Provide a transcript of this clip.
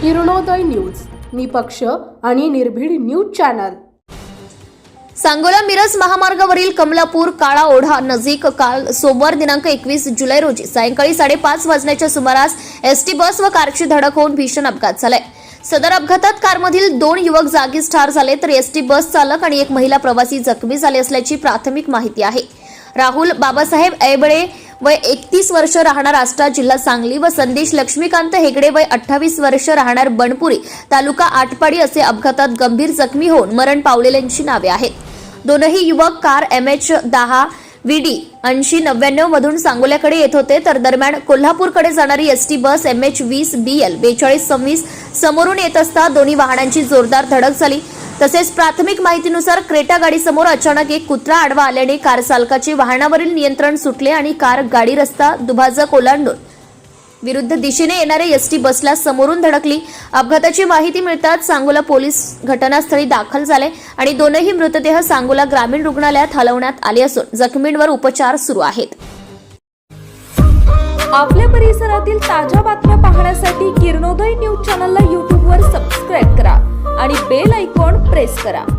Kiranoday news निपक्ष आणि निर्भीड न्यूज चॅनल. सांगोला मिरज महामार्गावरील कमलापूर काळा ओढा नजीक काल सोमवार दिनांक एकवीस जुलै रोजी सायंकाळी साडेपाच वाजण्याच्या सुमारास एसटी बस व कारची धडक होऊन भीषण अपघात झालाय. सदर अपघातात कारमधील दोन युवक जागीच ठार झाले तर एसटी बस चालक आणि एक महिला प्रवासी जखमी झाले असल्याची प्राथमिक माहिती आहे. राहुल बाबासाहेब ऐबळे वय एकतीस वर्ष राहणार आष्टा जिल्हा सांगली व संदेश लक्ष्मीकांत हेगडे वय अठ्ठावीस वर्ष राहणार बनपुरी तालुका आटपाडी असे अपघातात गंभीर जखमी होऊन मरण पावलेल्यांची नावे आहेत. दोनही युवक कार एम एच दहा व्हीडी ऐंशी नव्याण्णव मधून सांगोल्याकडे येत होते. तर दरम्यान कोल्हापूरकडे जाणारी एसटी बस एम एच वीस बी एल बेचाळीस सव्वीस समोरून येत असता दोन्ही वाहनांची जोरदार धडक झाली. तसेच प्राथमिक माहितीनुसार क्रेटा गाडीसमोर अचानक एक कुत्रा आडवा आल्याने कार चालकाचे वाहनावरील नियंत्रण सुटले आणि कार गाडी रस्ता दुभाजक ओलांडून विरुद्ध दिशेने येणाऱ्या एसटी बसला समोरून धडकली. अपघाताची माहिती मिळताच सांगोला पोलीस घटनास्थळी दाखल झाले आणि दोनही मृतदेह सांगोला ग्रामीण रुग्णालयात हलवण्यात आले असून जखमींवर उपचार सुरू आहेत. आपल्या परिसरातील ताज्या बातम्या पाहण्यासाठी किरणोदय न्यूज चॅनलला यूट्यूबवर प्रेस करा.